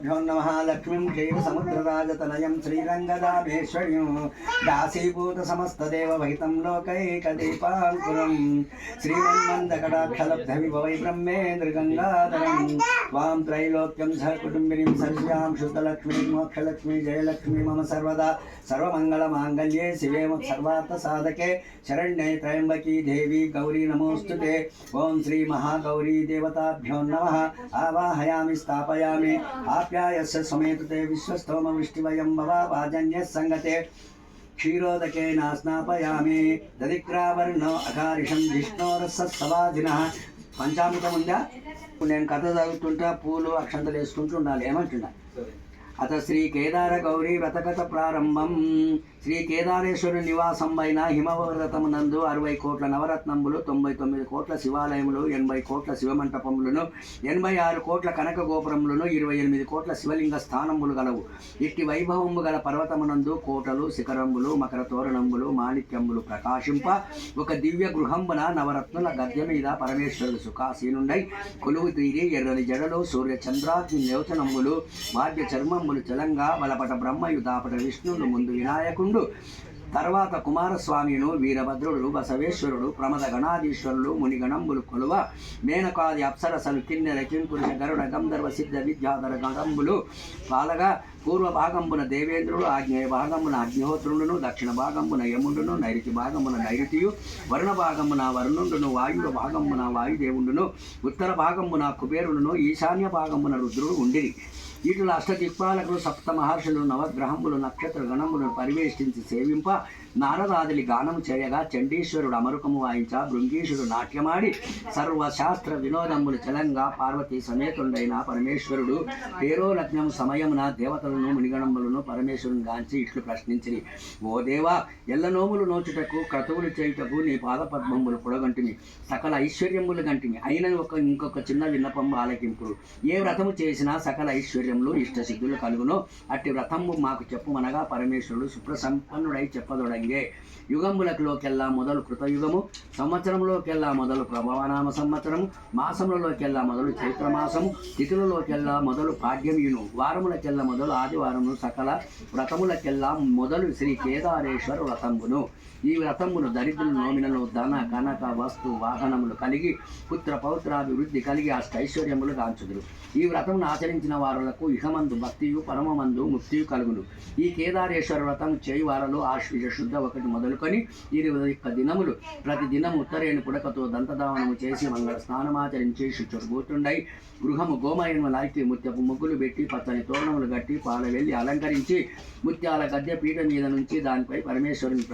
భ్యో నమ లక్ష్మీం చైవ సముద్రరాజతనయం శ్రీరంగదాభేశ్వర్యం దాసీభూత సమస్తదేవ వహితం లోకైకదీపాంకురం. శ్రీమన్మందకటాక్షలబ్ధ విభవై బ్రహ్మేంద్ర గంగాధరం వాం త్రైలోక్యం సహ కుటుంబినిం సర్వ్యాం శుద్ధలక్ష్మీ మోక్షలక్ష్మీ జయలక్ష్మీ మమ సర్వదా. సర్వమంగళమాంగళ్యే శివే సర్వార్థ సాధకే శరణ్యే త్రయంబకీ దేవి గౌరీ నమోస్తుతే. ఓం శ్రీ మహాగౌరీ దేవతాభ్యో నమ. ఆవాహయామి స్థాపయామి ఆప్యాయస్య సమేతుతే విశ్వస్తోమ విష్టివయం భవ వాజన్య సంగతే క్షీరోదకేన స్నాపయామి దదిక్రావర్ణో అకారిషం జిష్ణోరసవాదిన పంచామృతం ఉందా నేను కథ చదువుతుంటా పూలు అక్షంతలు వేసుకుంటూ ఉండాలి. ఏమంటున్నా అత శ్రీ కేదార గౌరీ వ్రతకథ ప్రారంభం. శ్రీ కేదారేశ్వరు నివాసం పైన హిమవ్రతమునందు అరవై కోట్ల నవరత్నములు తొంభై తొమ్మిది కోట్ల శివాలయములు ఎనభై కోట్ల శివమంటపములను ఎనభై ఆరు కోట్ల కనక గోపురములను ఇరవై ఎనిమిది కోట్ల శివలింగ స్థానములు గలవు. ఇట్టి వైభవము గల పర్వతమునందు కోటలు శిఖరంబులు మకర తోరణంబులు మాణిక్యములు ప్రకాశింప ఒక దివ్య గృహంబున నవరత్నుల గద్య మీద పరమేశ్వరుడు సుఖాసీనుండై కొలువు తీరి ఎర్రని జడలు సూర్య చంద్రాగ్ని యోచనములు వాద్య చర్మం చలంగా వలపట బ్రహ్మయు దాపట విష్ణువులు ముందు వినాయకుండు. తర్వాత కుమారస్వామిను వీరభద్రుడు బసవేశ్వరుడు ప్రమద గణాధీశ్వరులు మునిగణంబులు కొలువ మేనకాది అప్సరసలు కిన్నెర కింపురుష గరుడ గంధర్వ సిద్ధ విద్యాధర గణంబులు పాలగా పూర్వ భాగంబున దేవేంద్రుడు ఆగ్నేయ భాగమున అగ్నిహోత్రుడును దక్షిణ భాగంబున యముండును నైరుతి భాగమున నైరుతియు వరుణ భాగమున వరుణుండును వాయువ భాగమున వాయుదేవుండును ఉత్తర భాగమున కుబేరుడును ఈశాన్య భాగమున రుద్రుడు ఉండిరి. వీటిలో అష్టదిక్పాలకులు సప్త మహర్షులు నవగ్రహములు నక్షత్ర గణములను పరివేష్టించి సేవింప నారదాదిలి గానము చేయగా చండీశ్వరుడు అమరుకము వాయించ భృంగీశుడు నాట్యమాడి సర్వశాస్త్ర వినోదములు చలంగా పార్వతీ సమేతుండైన పరమేశ్వరుడు పేరో లగ్నము సమయమున దేవతలను మునిగణములను పరమేశ్వరుని గాంచి ఇట్లు ప్రశ్నించిరి. ఓ దేవా ఎల్ల నోములు నోచుటకు క్రతువులు చేయుటకు నీ పాదపద్మములు పొడగంటిని సకల ఐశ్వర్యములు గంటిమి. అయిన ఒక ఇంకొక చిన్న విన్నపం ఆలకింపుడు ఏ వ్రతము చేసినా సకల ఐశ్వర్యములు ఇష్టసిద్ధులు కలుగునో. అట్టి వ్రతము మాకు చెప్పుమనగా పరమేశ్వరుడు సుప్రసంపన్నుడై చెప్పదొడగి యుగములకులోకెల్లా మొదలు కృతయుగము సంవత్సరంలోకెల్లా మొదలు ప్రభవనామ సంవత్సరము మాసములలోకెల్లా మొదలు చైత్రమాసము తిథులలోకెల్లా మొదలు పాడ్యమియును వారములకెల్లా మొదలు ఆదివారము సకల వ్రతములకెల్లా మొదలు శ్రీ కేదారేశ్వర వ్రతంబును. ఈ వ్రతమును దరిద్రులు నోమినలు ధన కనక వస్తు వాహనములు కలిగి పుత్ర పౌత్రాభివృద్ధి కలిగి అష్టైశ్వర్యములు కాంచుదురు ఈ వ్రతమును ఆచరించిన వారులకు ఇహమందు భక్తియు పరమమందు ముక్తియు కలుగును. ఈ కేదారేశ్వర వ్రతం చేయి వారలో ఆశ్వీజ శుద్ధ ఒకటి మొదలుకొని ఇరవై ఒక్క దినములు ప్రతి దినము ఉత్తరేణి పుడకతో దంతదావనము చేసి మంగళ స్నానమాచరించి శుచుడుబోతుండై గృహము గోమయము లాకి ముత్యపు ముగ్గులు పెట్టి పచ్చని తోరణములు కట్టి పాల వెళ్ళి అలంకరించి ముత్యాల గద్దె పీఠ మీద నుంచి దానిపై పరమేశ్వరుని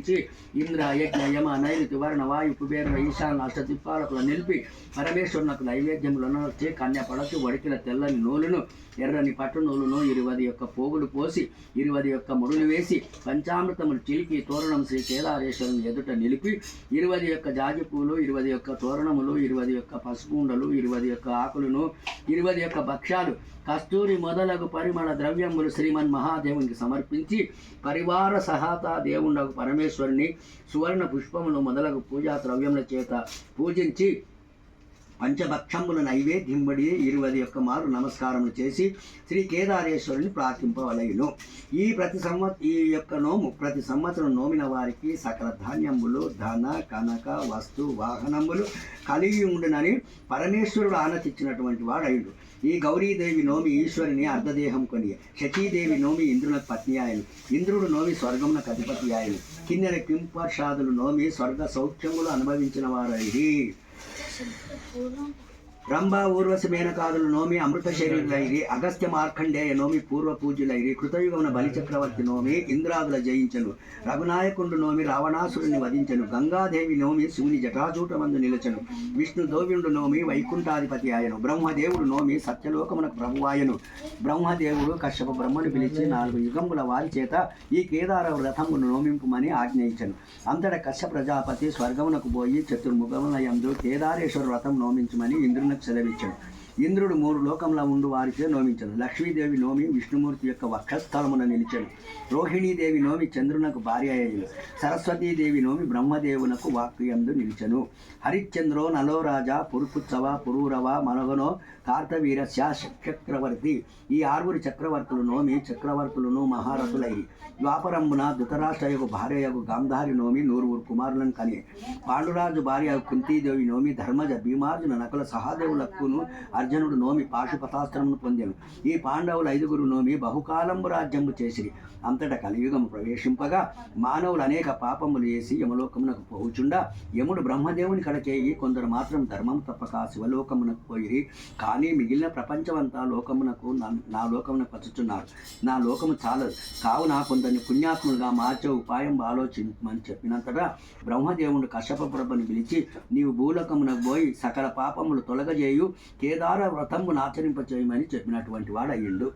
ప్రతిష్ఠించి ఇంద్ర యజ్ఞ యమ నైరుతి వర్ణ వాయు కుబేర ఈశాన్య అష్టదిప్పాలకులు నిలిపి పరమేశ్వరునకు నైవేద్యములను వచ్చి కన్య పడచు వడికిల తెల్లని నూలును ఎర్రని పట్టు నూలును ఇరువది యొక్క పోగులు పోసి ఇరువది యొక్క ముడులు వేసి పంచామృతములు చిలికి తోరణం శ్రీ కేదారేశ్వరుని ఎదుట నిలిపి ఇరువది యొక్క జాజి పూలు ఇరువది యొక్క తోరణములు ఇరువది యొక్క పసుపుండలు ఇరువది యొక్క ఆకులను ఇరువది యొక్క భక్ష్యాలు కస్తూరి మొదలగు పరిమళ ద్రవ్యములు శ్రీమన్ మహాదేవునికి సమర్పించి పరివార సహాత దేవుండకు వెంకటేశ్వరుని సువర్ణ పుష్పములు మొదలగు పూజా ద్రవ్యముల చేత పూజించి పంచభక్షముల నైవేద్యంబడి ఇరువది యొక్క మారు నమస్కారములు చేసి శ్రీ కేదారేశ్వరుని ప్రార్థింపవలయును. ఈ ప్రతి సంవత్ ఈ యొక్క నోము ప్రతి సంవత్సరం నోమిన వారికి సకల ధాన్యములు ధన కనక వస్తు వాహనములు కలిగి ఉండునని పరమేశ్వరుడు ఆనతిచ్చినటువంటి వాడయుడు. ఈ గౌరీదేవి నోమి ఈశ్వరుని అర్ధదేహం కొని శచీదేవి నోమి ఇంద్రునకు పత్ని ఆయను ఇంద్రుడు నోమి స్వర్గమునకు అధిపతి ఆయను కిన్నెర కింపర్షాదులు నోమి స్వర్గ సౌఖ్యములు అనుభవించిన వారైది రంభ ఊర్వశ మేనకాదులు నోమి అమృత శరీరులైరి అగస్త్య మార్కండేయ నోమి పూర్వ పూజ్యులైరి కృతయుగమున బలిచక్రవర్తి నోమి ఇంద్రాదుల జయించను. రఘునాయకుండు నోమి రావణాసురుని వధించను. గంగాదేవి నోమి శివుని జటాజూటమందు నిలచను. విష్ణు దోవ్యుండు నోమి వైకుంఠాధిపతి ఆయను. బ్రహ్మదేవుడు నోమి సత్యలోకమునకు ప్రభువాయను బ్రహ్మదేవుడు కశ్యప బ్రహ్మను పిలిచి నాలుగు యుగముల వారి చేత ఈ కేదార రథమును నోమింపుమని ఆజ్ఞయించను. అంతట కశ్య ప్రజాపతి స్వర్గమునకు పోయి చతుర్ముఖముల యందు కేదారేశ్వర వ్రతం నోమించమని ఇంద్రునకు salamat sa. ఇంద్రుడు మూడు లోకంలో ఉండు వారిచే నోమించను. లక్ష్మీదేవి నోమి విష్ణుమూర్తి యొక్క వక్షస్థలమున నిలిచెను. రోహిణీదేవి నోమి చంద్రునకు భార్య అయ్యను సరస్వతీదేవి నోమి బ్రహ్మదేవునకు వాక్యందు నిలిచెను. హరిశ్చంద్రో నలోరాజా పురుపుత్సవ పురూరవ మనగనో కార్తవీర చక్రవర్తి ఈ ఆరుగురు చక్రవర్తులు నోమి చక్రవర్తులను మహారథులై. ద్వాపరంబున ధృతరాష్ట్రయకు భార్యయకు గాంధారి నోమి నూరుగురు కుమారులను కని. పాండురాజు భార్య కుంతీదేవి నోమి ధర్మజ భీమార్జున నకుల సహాదేవులకును అర్జునుడు నోమి పాశుపతాస్త్రమును పొందాను. ఈ పాండవులు ఐదుగురు నోమి బహుకాలంబు రాజ్యము చేసిరి. అంతటా కలియుగము ప్రవేశింపగా మానవులు అనేక పాపములు చేసి యమలోకమునకు పోవుచుండా. యముడు బ్రహ్మదేవుని కడకేయి కొందరు మాత్రం ధర్మం తప్పక శివలోకమునకు పోయిరి. కానీ మిగిలిన ప్రపంచమంతా లోకమునకు నా- నా లోకమునకు పచ్చుచున్నారు నా లోకము చాలదు. కావున కొందరిని పుణ్యాత్ములుగా మార్చే ఉపాయం ఆలోచించమని చెప్పినంతటా బ్రహ్మదేవుడు కశ్యప ప్రభుని పిలిచి నీవు భూలోకమునకు పోయి సకల పాపములు తొలగజేయు. కేదారు వ్రతమును ఆచరింపచేయమని చెప్పినటువంటి వాడు అయ్యిండు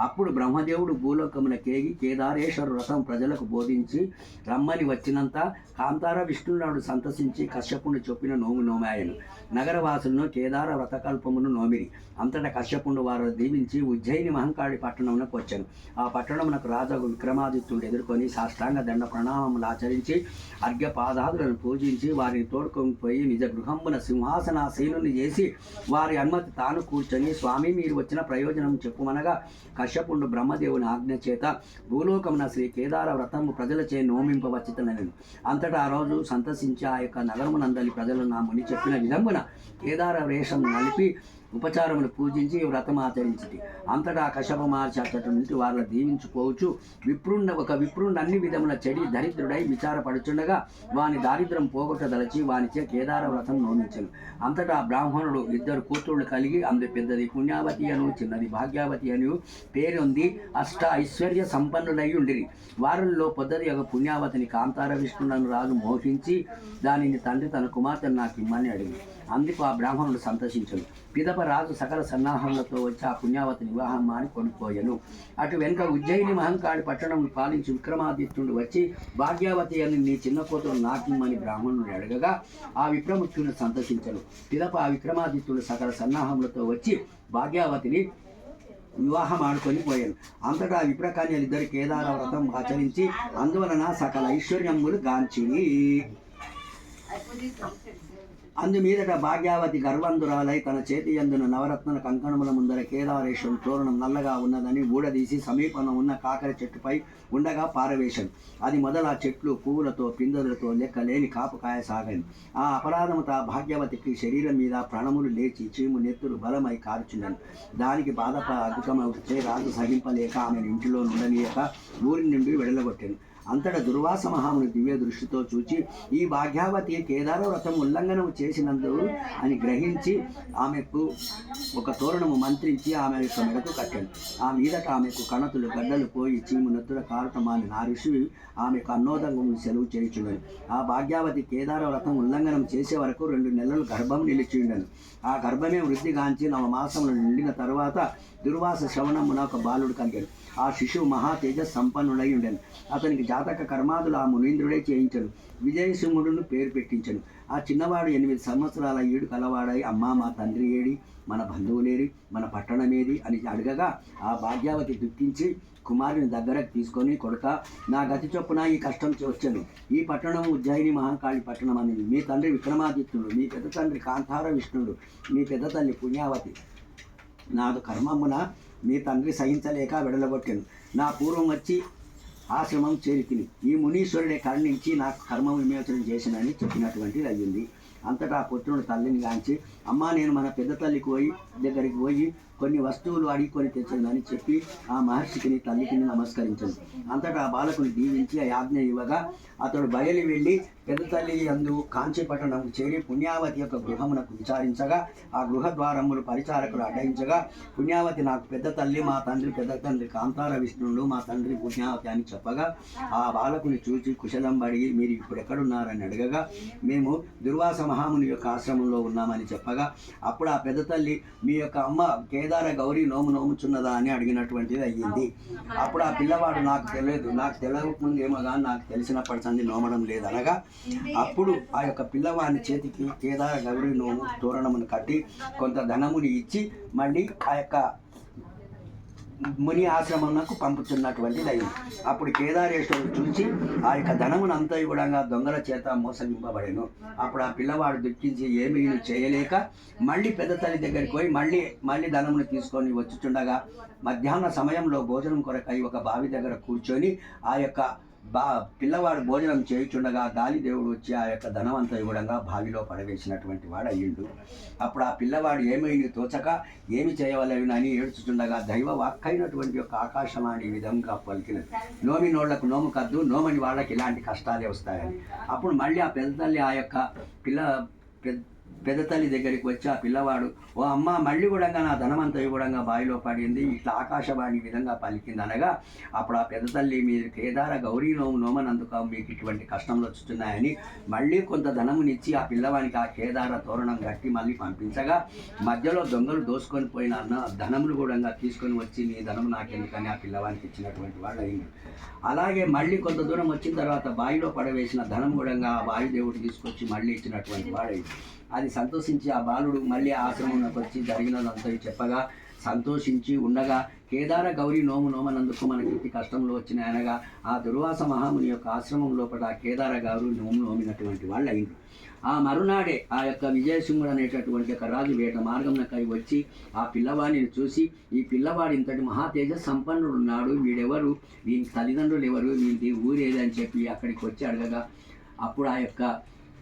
అప్పుడు బ్రహ్మదేవుడు భూలోకమున కేగి కేదారేశ్వర వ్రతం ప్రజలకు బోధించి రమ్మని వచ్చినంత కాంతార విష్ణునాడు సంతసించి కశ్యపుని చొప్పిన నోము నోమాయను. నగరవాసులను కేదార వ్రతకల్పమును నోమిరి. అంతటా కశ్యపుండు వారు దీవించి ఉజ్జయిని మహంకాళి పట్టణమునకు వచ్చాను. ఆ పట్టణమునకు రాజు విక్రమాదిత్యుడు ఎదుర్కొని సాష్టాంగ దండ ప్రణామములు ఆచరించి అర్ఘ్యపాదాదులను పూజించి వారిని తోడుకొని పోయి నిజ గృహమున సింహాసనాసీనుని చేసి వారి అనుమతి తాను కూర్చొని స్వామి మీరు వచ్చిన ప్రయోజనం చెప్పుమనగా కశ్యపుండు బ్రహ్మదేవుని ఆజ్ఞ చేత భూలోకమున శ్రీ కేదార వ్రతము ప్రజలచే నోమింపవచ్చితనను అంతటా ఆ రోజు సంతసించి ఆ యొక్క నగరమునందలి ప్రజలు నా ముని చెప్పిన విధమున కేదార వేషం నలిపి ఉపచారములు పూజించి వ్రతం ఆచరించింది అంతటా కశప మహర్షి అచ్చటి నుంచి వారిని దీవించుకోవచ్చు. విప్రుండ ఒక విప్రుండ అన్ని విధముల చెడి దరిద్రుడై విచారపడుచుండగా వాని దారిద్రం పోగొట్టదలచి వానిచే కేదార వ్రతం నోమించను. అంతటా బ్రాహ్మణుడు ఇద్దరు కూతుళ్ళు కలిగి అందు పెద్దది పుణ్యావతి అను చిన్నది భాగ్యావతి అని పేరొంది అష్ట ఐశ్వర్య సంపన్నులై ఉండిరి. వారిలో పొద్దది ఒక పుణ్యావతిని కాంతార విష్ణులను రాజు మోహించి దానిని తండ్రి తన కుమార్తెను నాకు ఇమ్మని అడిగి. అందుకు ఆ బ్రాహ్మణుడు సంతోషించను. పిదప రాజు సకల సన్నాహములతో వచ్చి ఆ పుణ్యావతిని వివాహం మాని కొనుక్కోయను. అటు వెనుక ఉజ్జయిని మహంకాళి పట్టణం పాలించి విక్రమాదిత్యుడు వచ్చి భాగ్యావతి అని నీ చిన్న కూతురు నాకిమ్మని బ్రాహ్మణుడు అడగగా ఆ విక్రముఖ్యుని సంతోషించను. పిదప ఆ విక్రమాదిత్యుడు సకల సన్నాహములతో వచ్చి భాగ్యావతిని వివాహం ఆడుకొని పోయాను. అంతటా విప్రకన్యలు ఇద్దరు కేదార వ్రతం ఆచరించి అందువలన సకల ఐశ్వర్యములు గాంచిని. అందుమీదట భాగ్యావతి గర్వంధురాలై తన చేతి అందున నవరత్న కంకణముల ముందర కేదారేశ్వరం తోరణం నల్లగా ఉన్నదని ఊడదీసి సమీపంలో ఉన్న కాకర చెట్టుపై ఉండగా పారవేశాను అది మొదల చెట్లు పువ్వులతో పిందెలతో లెక్క లేని కాపుకాయ సాగాను ఆ అపరాధముత భాగ్యవతికి శరీరం మీద ప్రాణములు లేచి చీము నెత్తురు బలమై కారుచున్నాను. దానికి బాధ అధికమవుతే రాజు సహింపలేక ఆమెను ఇంటిలో నుండనీయక ఊరి నుండి వెడలగొట్టాను. అంతట దుర్వాస మహాముని దివ్య దృష్టితో చూచి ఈ భాగ్యావతి కేదార వ్రతం ఉల్లంఘనం చేసినందు అని గ్రహించి ఆమెకు ఒక తోరణము మంత్రించి ఆమె యొక్క మెడకు కట్టాడు ఆ మీదట ఆమెకు కణతులు గడ్డలు పోయి చీము నెత్తుల కారుతమాని నా ఋషి ఆమెకు అన్నోదంగం సెలవు చేయించున్నాను ఆ భాగ్యావతి కేదార వ్రతం ఉల్లంఘనం చేసే వరకు రెండు నెలలు గర్భం నిలిచి ఉండను ఆ గర్భమే వృద్ధిగాంచి నవ మాసములు నిండిన తర్వాత దుర్వాస శ్రవణమున ఒక బాలుడు కలిగాడు ఆ శిశువు మహా తేజ సంపన్నుడై ఉండను అతనికి జాతక కర్మాదులు ఆ మునీంద్రుడే చేయించను. విజయసింహుడును పేరు పెట్టించను. ఆ చిన్నవాడు ఎనిమిది సంవత్సరాల ఏడు కలవాడై అమ్మా మా తండ్రి ఏడి? మన బంధువులేరి మన పట్టణమేది? అని అడగగా ఆ భాగ్యావతి దుఃఖించి కుమారుని దగ్గరకు తీసుకొని కొడుక నా గతి చొప్పున ఈ కష్టం వచ్చాను. ఈ పట్టణం ఉజ్జయిని మహాకాళి పట్టణం అనేది మీ తండ్రి విక్రమాదిత్యుడు. మీ పెద్ద తండ్రి కాంతార విష్ణుడు. మీ పెద్ద తల్లి పుణ్యావతి. నాదు కర్మమున మీ తండ్రి సహించలేక వెడలగొట్టాను. నా పూర్వం వచ్చి ఆశ్రమం చేరితిని. ఈ మునీశ్వరుడే కరుణించి నాకు కర్మ విమోచనం చేసినని చెప్పినటువంటిది అయ్యింది. అంతటా ఆ పుత్రుడు తల్లిని గాంచి అమ్మా నేను మన పెద్ద తల్లికి పోయి దగ్గరికి పోయి కొన్ని వస్తువులు అడిగి కొని తెచ్చిందని చెప్పి ఆ మహర్షికిని తల్లికి నమస్కరించింది అంతటా ఆ బాలకుని దీవించి ఆ యాజ్ఞ ఇవ్వగా అతడు బయలు వెళ్ళి పెద్ద తల్లి అందు కాంచీపట్టణం చేరి పుణ్యావతి యొక్క గృహమునకు విచారించగా ఆ గృహ ద్వారములు పరిచారకులు అడ్డయించగా పుణ్యావతి నాకు పెద్ద తల్లి మా తండ్రి పెద్ద తండ్రి కాంతార విష్ణుడు మా తండ్రి పుణ్యావతి అని చెప్పగా ఆ బాలకుని చూచి కుశలం పడి మీరు ఇప్పుడు ఎక్కడున్నారని అడగగా మేము దుర్వాస మహాముని యొక్క ఆశ్రమంలో ఉన్నామని చెప్పగా అప్పుడు ఆ పెద్ద తల్లి మీ యొక్క అమ్మ కేదార గౌరీ నోము నోముచున్నదా అని అడిగినటువంటిది అయ్యింది. అప్పుడు ఆ పిల్లవాడు నాకు తెలియదు. నాకు తెలియకముందు ఏమో కానీ నాకు తెలిసినప్పటి సంది నోమడం లేదు అనగా అప్పుడు ఆ యొక్క పిల్లవాడిని చేతికి కేదార గౌరీ నోము తోరణమును కట్టి కొంత ధనముని ఇచ్చి మళ్ళీ ఆ యొక్క ముని ఆశ్రమంకు పంపుతున్నటువంటిది అయింది అప్పుడు కేదారేశ్వరుడు చూసి ఆ యొక్క ధనమును అంతా కూడా దొంగల చేత మోసగింపబడేను. అప్పుడు ఆ పిల్లవాడు దుఃఖించి ఏమీ చేయలేక మళ్ళీ పెద్ద తల్లి దగ్గరికి పోయి మళ్ళీ మళ్ళీ ధనమును తీసుకొని వచ్చుచుండగా మధ్యాహ్న సమయంలో భోజనం కొరకై ఒక బావి దగ్గర కూర్చొని ఆ యొక్క బా పిల్లవాడు భోజనం చేయుచుండగా గాలిదేవుడు వచ్చి ఆ యొక్క ధనవంత ఇవ్వడంగా బావిలో పడవేసినటువంటి వాడు అయ్యిండు. అప్పుడు ఆ పిల్లవాడు ఏమైంది తోచక ఏమి చేయవలనని ఏడ్చుచుండగా దైవ వాక్కైనటువంటి యొక్క ఆకాశమాని విధంగా పలికినది. నోమి నోళ్ళకు నోము కద్దు నోమని వాళ్ళకి ఇలాంటి కష్టాలే వస్తాయని. అప్పుడు మళ్ళీ ఆ పెద్ద తల్లి ఆ యొక్క పిల్ల పెద్ద పెద్ద తల్లి దగ్గరికి వచ్చి ఆ పిల్లవాడు ఓ అమ్మ మళ్ళీ కూడా నా ధనమంతా కూడా బావిలో పడింది ఇట్లా ఆకాశవాణి విధంగా పలికింది. అనగా అప్పుడు ఆ పెద్ద తల్లి మీరు కేదార గౌరీ నోము నోమనందుకు మీకు ఇటువంటి కష్టంలో వచ్చుతున్నాయని మళ్ళీ కొంత ధనమునిచ్చి ఆ పిల్లవానికి ఆ కేదార తోరణం కట్టి మళ్ళీ పంపించగా మధ్యలో దొంగలు దోసుకొని పోయిన అన్న ధనములు కూడా తీసుకొని వచ్చి నీ ధనము నాకెందుకని ఆ పిల్లవానికి ఇచ్చినటువంటి వాడు అయింది అలాగే మళ్ళీ కొంత దూరం వచ్చిన తర్వాత బావిలో పడవేసిన ధనం కూడా ఆ వాయుదేవుడు తీసుకొచ్చి మళ్ళీ ఇచ్చినటువంటి వాడైంది అది సంతోషించి ఆ బాలుడు మళ్ళీ ఆశ్రమంలోకి వచ్చి జరిగినదంతా చెప్పగా సంతోషించి ఉండగా కేదార గౌరీ నోము నోమనందుకు మనకి ఇంటి కష్టంలో వచ్చిన అనగా ఆ దుర్వాస మహాముని యొక్క ఆశ్రమం లోపల కేదార గౌరీ నోము నోమినటువంటి వాళ్ళు అయింది ఆ మరునాడే ఆ యొక్క విజయసింహుడు అనేటటువంటి ఒక రాజు వేట మార్గంకై వచ్చి ఆ పిల్లవాడిని చూసి ఈ పిల్లవాడు ఇంతటి మహాతేజ సంపన్నుడు ఉన్నాడు వీడెవరు? వీని తల్లిదండ్రులు ఎవరు? వీడి ఊరేది అని చెప్పి అక్కడికి వచ్చి అడగగా అప్పుడు ఆ యొక్క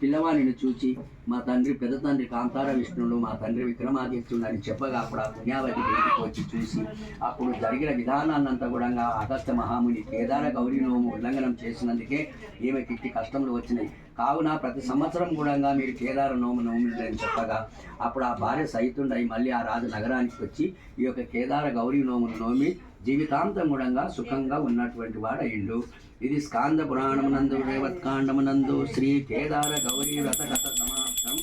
పిల్లవాడిని చూచి మా తండ్రి పెద్ద తండ్రి కాంతార విష్ణుడు మా తండ్రి విక్రమాదిత్యుడు అని చెప్పగా అప్పుడు ఆ పుణ్యావతి దగ్గరికి వచ్చి చూసి అప్పుడు జరిగిన విధానాన్నంతా కూడా అగస్త మహాముని కేదార గౌరీ నోము ఉల్లంఘనం చేసినందుకే ఈమె కిట్టి కష్టములు వచ్చినాయి. కావున ప్రతి సంవత్సరం కూడా మీరు కేదార నోము నోములని చెప్పగా అప్పుడు ఆ భార్య సైతుండై మళ్ళీ ఆ రాజు నగరానికి వచ్చి ఈ యొక్క కేదార గౌరీ నోమును నోమి జీవితాంతం కూడా సుఖంగా ఉన్నటువంటి వాడయిండు. ఇది స్కాంద పురాణమునందు రేవత్కాండమునందు శ్రీ కేదార గౌరీ వ్రత కథ సమాప్తం.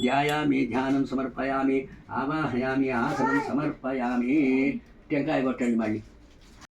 ధ్యాయామి ధ్యానం సమర్పయామి ఆవాహయామి ఆసనం సమర్పయామి. టెంకాయ కొట్టండి మళ్ళీ.